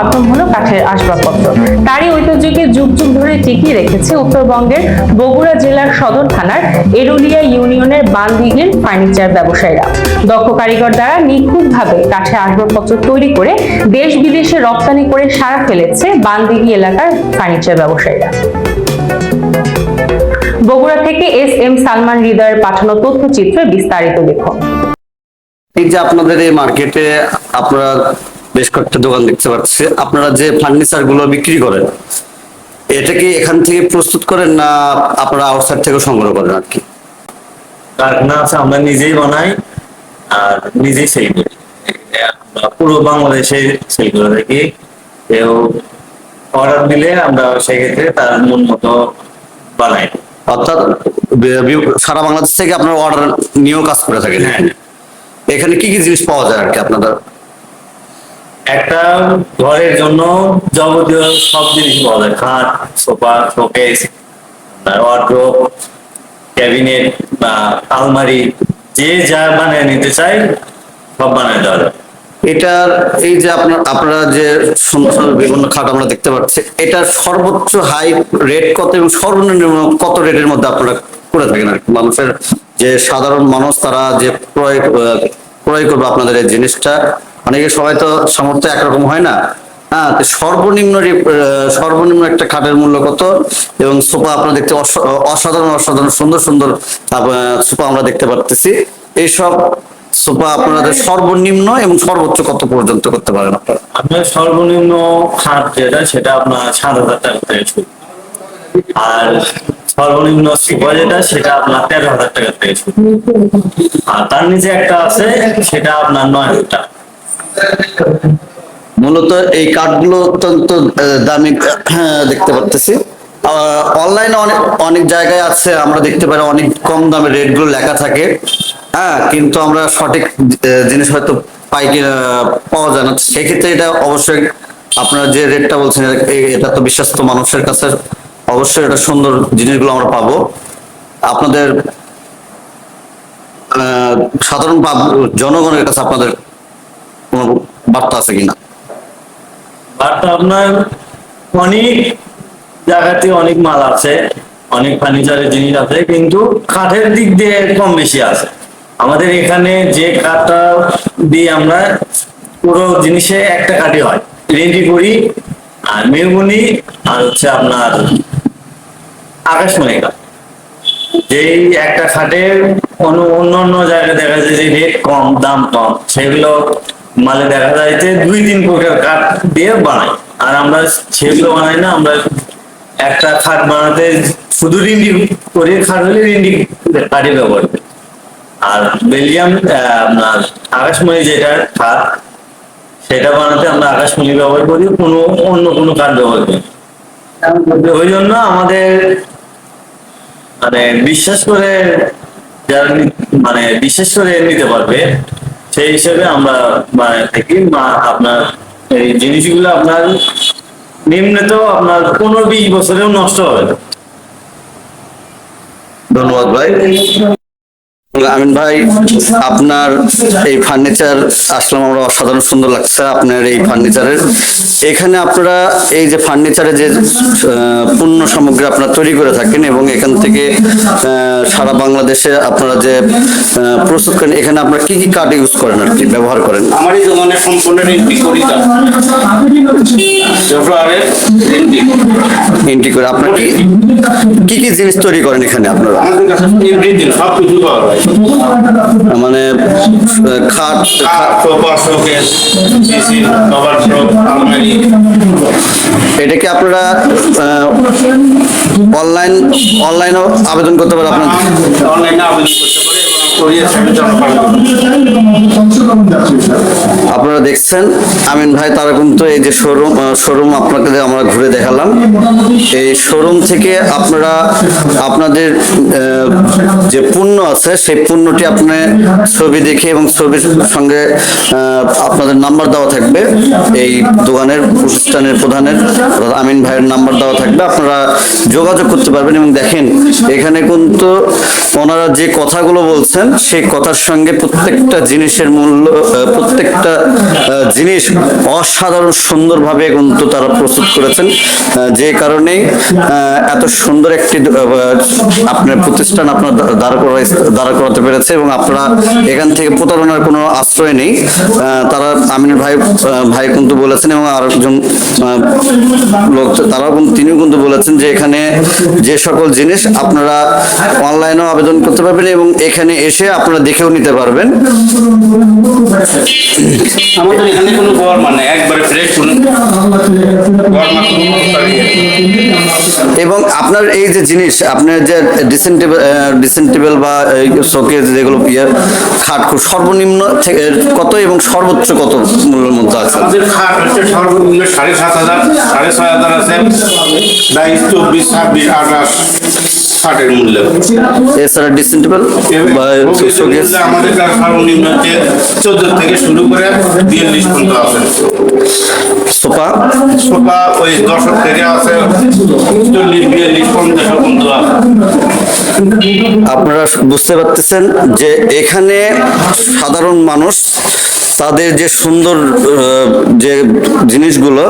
মাধ্যম হলো কাঠের আসবাবপত্র। তারই ঐতিহ্যকে যুগ যুগ ধরে টিকিয়ে রেখেছে উত্তরবঙ্গের বগুড়া জেলার সদর থানার এরুলিয়া ইউনিয়নের বানদিঘির ফার্নিচার ব্যবসায়ীরা। দক্ষ কারিগর দ্বারা নিখুঁতভাবে কাঠের আসবাবপত্র তৈরি করে দেশ বিদেশে রপ্তানি করে সারা ফেলেছে বানদিঘি এলাকার ফার্নিচার ব্যবসায়ীরা। বগুড়া থেকে এস এম সালমান হৃদয়ের পাঠানো তথ্যচিত্রে বিস্তারিত দেখুন। এই যে আপনাদের এই মার্কেটে আপনারা বেশ কয়েকটা দোকান দেখতে পাচ্ছি আপনারা যে ফার্নিচারগুলো বিক্রি করেন এটা কি এখান থেকে প্রস্তুত করেন না আপনারা আউটসাইড থেকে সংগ্রহ করেন আর কি? কারখানা আছে আমরা নিজেই বানাই আর নিজেই সেল করি। পুরো বাংলাদেশে সেল করে থাকি। কেউ অর্ডার দিলে আমরা সেক্ষেত্রে তার মন মতো বানাই। অর্থাৎ সারা বাংলাদেশ থেকে আপনার অর্ডার নিয়েও কাজ করে থাকেন। হ্যাঁ। এখানে কি কি জিনিস পাওয়া যায় আর কি আপনাদের? একটা ঘরের জন্য যাবতীয় সব জিনিস পাওয়া যায় খাট, সোফা, শোকেস ওয়ার্ড্রোব ক্যাবিনেট বা আলমারি, যে যা বানিয়ে নিতে চাই সব বানিয়ে দেওয়া যায় এটার এই যে আপনার, আপনারা যে সুন্দর বিভিন্ন খাট আমরা দেখতে পাচ্ছি এটার সর্বোচ্চ হাই রেট কত এবং সর্বনিম্ন কত রেটের মধ্যে আপনারা করে থাকেন আর? মানুষের যে সাধারণ মানুষ, তারা যে ক্রয় ক্রয় করবে আপনাদের এই জিনিসটা অনেকে সবাই তো সামর্থ্য একরকম হয় না। হ্যাঁ সর্বনিম্ন সর্বনিম্ন একটা খাটের মূল্য কত? এবং সোফা আপনারা দেখতে অসাধারণ অসাধারণ, সুন্দর সুন্দর সোফা আমরা দেখতে পারতেছি। এইসব সোফা আপনাদের সর্বনিম্ন এবং সর্বোচ্চ কত পর্যন্ত করতে পারেন আপনারা? সর্বনিম্ন খাট যেটা, সেটা আপনার সাত হাজার টাকা থেকে আর সর্বনিম্ন সুপার যেটা, সেটা আপনার তেরো হাজার টাকা থেকে আর তার নিচে একটা আছে, সেটা আপনার নয় হাজার টাকা। মূলত এই কার্ডগুলো অত্যন্ত দামি দেখতে পারতেছি। অনলাইনে অনেক অনেক জায়গায় আছে, আমরা দেখতে পারি অনেক কম দামে রেটগুলো লেখা থাকে। হ্যাঁ কিন্তু আমরা সঠিক জিনিস হয়তো পাই পাওয়া যায় না। সেক্ষেত্রে এটা অবশ্যই আপনারা যে রেটটা বলছেন এটা তো বিশ্বস্ত মানুষের কাছে অবশ্যই এটা সুন্দর জিনিসগুলো আমরা পাবো। আপনাদের সাধারণ জনগণের কাছে আপনাদের কোনো বার্তা আছে কিনা? বাট আপনার, অনেক জায়গাতে অনেক মাল আছে, অনেক ফার্নিচারের জিনিস আছে, কিন্তু কাঠের দিক দিয়ে কম বেশি আছে। আমাদের এখানে যে কাঠটা দিয়ে আমরা পুরো জিনিসে একটা কাঠই হয়। রেন্টি করি, আর মেহগুনি, আর হচ্ছে আপনার আকাশমণি কাঠ যেই একটা খাটের অন্য অন্য জায়গায় দেখা যায় যে রেট কম, দাম কম, সেগুলো মালে দেখা যায় যে দুই তিন প্রকার কাঠ দিয়ে বানাই আর আমরা সেগুলো বানাই না, আমরা একটা খাট বানাতে শুধু রিন্ডি করে, খাট হলে রিন্ডি কাঠই ব্যবহার আর বেলিয়াম আপনার আকাশমণি যেটা খাট, সেটা বানাতে আমরা আকাশমণি ব্যবহার করি, কোনো অন্য কোনো কাঠ ব্যবহার করি ওই জন্য আমাদের মানে বিশ্বাস করে যারা মানে বিশ্বাস করে নিতে পারবে সেই হিসেবে আমরা মানে থাকি মা- আপনার এই জিনিসগুলো আপনার নিম্নে তো আপনার পনেরো বিশ বছরেও নষ্ট হবে। ধন্যবাদ ভাই আমিন ভাই আপনার এই ফার্নিচার আসলাম আমরা অসাধারণ সুন্দর লাগছে আপনার এই ফার্নিচারের এখানে আপনারা এই যে ফার্নিচারের যে পণ্য সামগ্রী আপনারা তৈরি করে থাকেন এবং এখান থেকে সারা বাংলাদেশে আপনারা যে প্রস্তুত করেন এখানে আপনারা কি কি কার্ড ইউজ করেন আর কি ব্যবহার করেন? আমার এই দোকানে সম্পূর্ণ এন্ট্রি করে আপনারা কি কি কি জিনিস তৈরি করেন এখানে আপনারা? আমাদের কাছে সব কিছু পাওয়া যায়। মানে খাট এটা কি আপনারা অনলাইন অনলাইনেও আবেদন করতে পারেন আপনার অনলাইনে আবেদন করতে আপনারা দেখছেন, আমিন ভাই তারা কিন্তু এই যে শোরুম শোরুম আপনাকে আমরা ঘুরে দেখালাম। এই শোরুম থেকে আপনারা, আপনাদের যে পণ্য আছে, সেই পণ্যটি আপনি ছবি দেখে এবং ছবির সঙ্গে আপনাদের নাম্বার দেওয়া থাকবে। এই দোকানের, প্রতিষ্ঠানের প্রধানের আমিন ভাইয়ের নাম্বার দেওয়া থাকবে। আপনারা যোগাযোগ করতে পারবেন এবং দেখেন, এখানে কিন্তু ওনারা যে কথাগুলো বলছেন সেই কথার সঙ্গে প্রত্যেকটা জিনিসের মূল্য প্রত্যেকটা জিনিস অসাধারণ সুন্দরভাবে কিন্তু তারা প্রস্তুত করেছেন। যে কারণেই এত সুন্দর একটি আপনার প্রতিষ্ঠান আপনার দাঁড় করাই দাঁড় করাতে পেরেছে এবং আপনারা এখান থেকে প্রতারণার কোনো আশ্রয় নেই। তারা আমির ভাই ভাই কিন্তু বলেছেন এবং আরেকজন আহ, লোক তারাও তিনিও কিন্তু বলেছেন যে এখানে যে সকল জিনিস আপনারা অনলাইনেও আবেদন করতে পারবেন এবং এখানে এসে আপনারা দেখেও নিতে পারবেন। আমাদের এখানে কোনো গরমা নেই একবারে ফ্রেশ কোনো গরমা কোনো তরকারি নেই। এবং আপনার এই যে জিনিস আপনার যে ডিসেন্টেবল ডিসেন্টেবল বা শোকেজ যেগুলো ইয়ে খাট খুব সর্বনিম্ন থেকে কত এবং সর্বোচ্চ কত মূল্যের মধ্যে আছে? আমাদের খাট হচ্ছে সর্বনিম্ন সাড়ে সাত হাজার সাড়ে ছয় হাজার আছে। বাইশ চব্বিশ ছাব্বিশ আঠাশ। খাটের মূল্য এছাড়া ডিসেন্টেবল বা মূল্য আমাদের কাছে সর্বনিম্ন চোদ্দ থেকে শুরু করে বিয়াল্লিশ পর্যন্ত আছে। সোফা? সোফা ওই দশক থেকে আছে চল্লিশ বিয়াল্লিশ পঞ্চাশ পর্যন্ত আছে। আপনারা বুঝতে পারতেছেন যে এখানে সাধারণ মানুষ তাদের যে সুন্দর যে জিনিসগুলো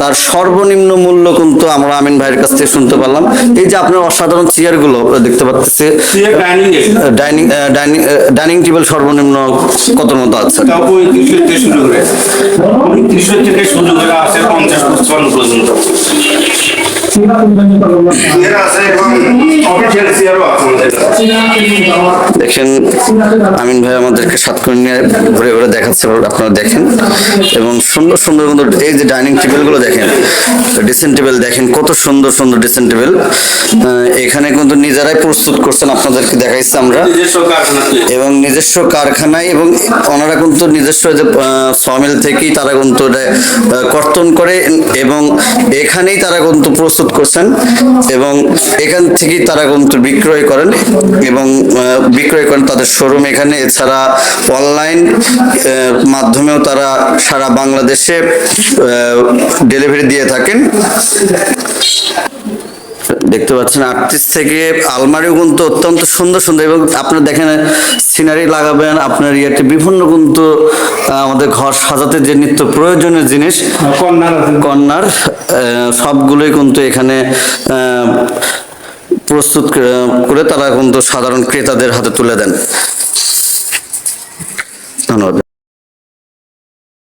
তার সর্বনিম্ন মূল্য কিন্তু আমরা আমিন ভাইয়ের কাছ থেকে শুনতে পারলাম। এই যে আপনার অসাধারণ চেয়ারগুলো দেখতে পাচ্ছি ডাইনিং ডাইনিং ডাইনিং টেবিল সর্বনিম্ন কত মতো আছে? থেকে শুরু করে। থেকে শুরু করে আছে পঞ্চাশ পঞ্চান্ন পর্যন্ত। দেখেন, আমিন ভাই আমাদেরকে সাত করে নিয়ে ঘুরে ঘুরে দেখাচ্ছে, আপনারা দেখেন এবং সুন্দর সুন্দর সুন্দর এই যে ডাইনিং টেবিলগুলো দেখেন ড্রেসিং টেবিল দেখেন কত সুন্দর সুন্দর ড্রেসিং টেবিল এখানে কিন্তু নিজেরাই প্রস্তুত করছেন, আপনাদেরকে দেখাইছি আমরা। এবং নিজস্ব কারখানায় এবং ওনারা কিন্তু নিজস্ব যে সমিল থেকেই তারা কিন্তু কর্তন করে এবং এখানেই তারা কিন্তু প্রস্তুত করছেন এবং এখান থেকেই তারা কিন্তু বিক্রয় করেন এবং বিক্রয় করেন তাদের শোরুম এখানে। এছাড়া অনলাইন মাধ্যমেও তারা সারা বাংলাদেশে ডেলিভারি দিয়ে থাকেন। দেখতে পাচ্ছেন আটত্রিশ থেকে আলমারিও কিন্তু অত্যন্ত সুন্দর সুন্দর এবং আপনার দেখেন সিনারি লাগাবেন আপনার ইয়েতে বিভিন্ন কিন্তু আমাদের ঘর সাজাতে যে নিত্য প্রয়োজনীয় জিনিস কর্নার কন্যার সবগুলোই কিন্তু এখানে প্রস্তুত করে তারা কিন্তু সাধারণ ক্রেতাদের হাতে তুলে দেন। ধন্যবাদ।